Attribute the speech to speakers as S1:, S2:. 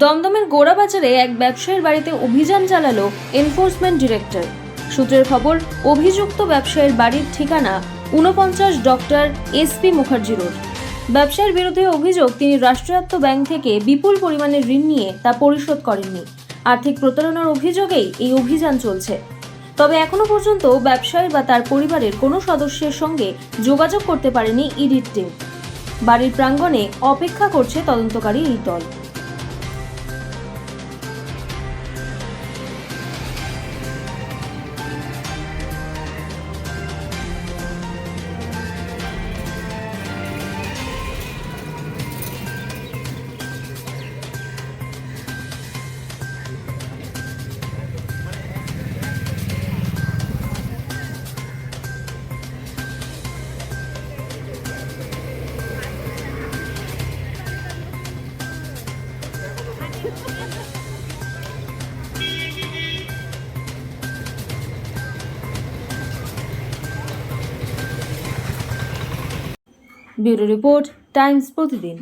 S1: দমদমের গোড়াবাজারে এক ব্যবসায়ীর বাড়িতে অভিযান চালালো এনফোর্সমেন্ট ডিরেক্টর। সূত্রের খবর, অভিযুক্ত ব্যবসায়ীর বাড়ির ঠিকানা ঊনপঞ্চাশ ডক্টর এসপি মুখার্জি রোড। ব্যবসায়ীর বিরুদ্ধে অভিযোগ, তিনি রাষ্ট্রায়ত্ত ব্যাংক থেকে বিপুল পরিমাণে ঋণ নিয়ে তা পরিশোধ করেননি। আর্থিক প্রতারণার অভিযোগেই এই অভিযান চলছে। তবে এখনও পর্যন্ত ব্যবসায়ী বা তার পরিবারের কোনো সদস্যের সঙ্গে যোগাযোগ করতে পারেনি ইডির টিম। বাড়ির প্রাঙ্গণে অপেক্ষা করছে তদন্তকারী এই দল ব্যুরো রিপোর্ট টাইমস প্রতিদিন।